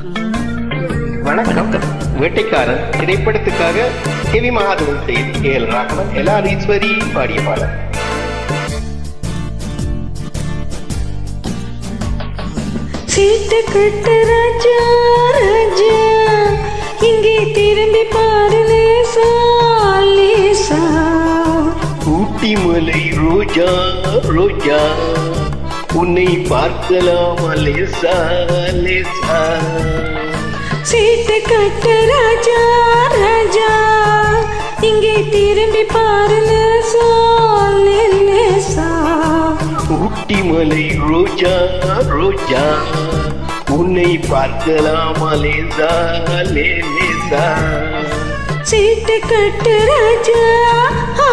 வணக்கம். வேட்டைக்காரன் திரைப்படத்துக்காக கெவி மகாதேவன் செய்தி ஏல் ராகவன் எல் ஈஸ்வரி பாடிய பாடல். சீட்டு கட்டு ராஜா ராஜா இங்கே திரும்பி பாரு லேசா லேசா. ஊட்டி மலை ரோஜா ரோஜா. உன்னை பார்க்கலாமா லேசா லேசா சீட்டு கட்டு ராஜா ராஜா. இங்கே திரும்பி பாரு லேசா லே, லேசா ஊட்டி மலை ரோஜா ரோஜா. உன்னை பார்க்கலாமா லேசா லே லேசா சீட்டு கட்டு ராஜா ஆ,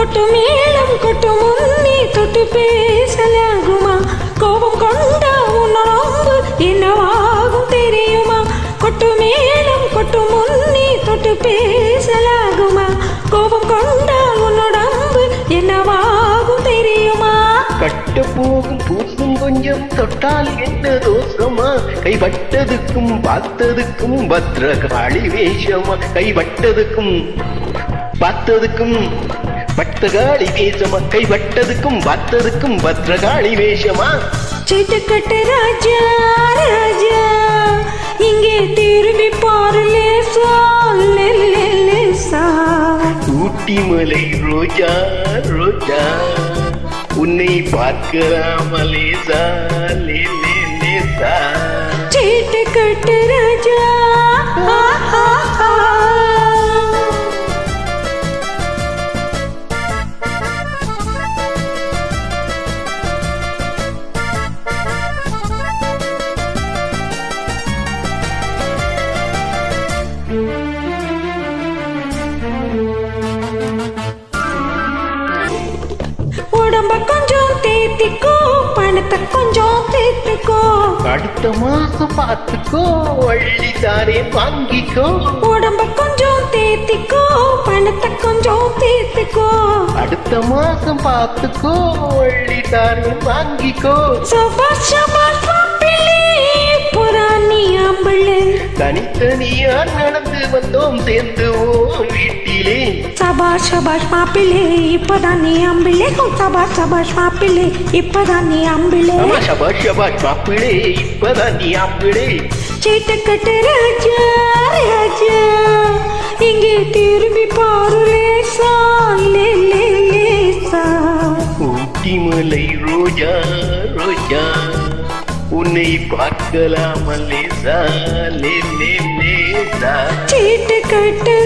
ஆ, ஆ. கொட்டு மேளம் கொட்டு தொட்டு பேசலாகுமா? கோபம் கொண்டா உன்னொம்பு என்னவாகும் தெரியுமா? கொட்டு மேளம் கொட்டு முன்னே தொட்டு பேசலாகுமா? கோபம் கொண்டா உன்னோடம்பு என்னவாகும் தெரியுமா? கட்ட போகும் பூசும் கொஞ்சம் தொட்டால் என்ன தோஷமா? கைவட்டதுக்கும் பார்த்ததுக்கும் பத்ரகாளி வேஷமா? கைவட்டதுக்கும் பார்த்ததுக்கும் பட்டகாளி வேஷமா? கைப்பட்டதுக்கும் பார்த்ததுக்கும் பத்ரகாளி வேஷமா? சீட்டுக்கட்டு ராஜா ராஜா இங்கே திரும்பி பாரு லேசா லேசா ஊட்டி மலை ரோஜா ரோஜா உன்னை பார்க்கலாம் லேசா லே அடுத்த மாசம் பார்த்துக்கோ வள்ளி தாரே வாங்கிக்கோ. உடம்ப கொஞ்சம் தேத்திக்கோ பணத்தை கொஞ்சம் தேத்திக்கோ. அடுத்த மாசம் பார்த்துக்கோ வள்ளி தாரே வாங்கிக்கோ. சபாஷ் சபாஷ் ஆம்பளை தனித்தனியா நடந்து வந்தோம் சேர்ந்து ஓ வீட்டிலே. சபாஷ் சபாஷ் மாப்பிள்ளை இப்பதான் நீ அம்பிளை சபாஷ் சபாஷ் மாப்பிள்ளை இப்பதான் நீ அம்பிளை சபாஷ் சபாஷ் மாப்பிளே இப்பதான் நீ ஆப்பிளே சீட்டுக்கட்டு ராஜா ராஜா இங்கே திரும்பி பாரு லேசா லே லே லேசா. ஊட்டி மலை ரோஜா ரோஜா. உன்னை பார்க்கலாம் லேசா லே லே லேசா சீட்டு ராஜா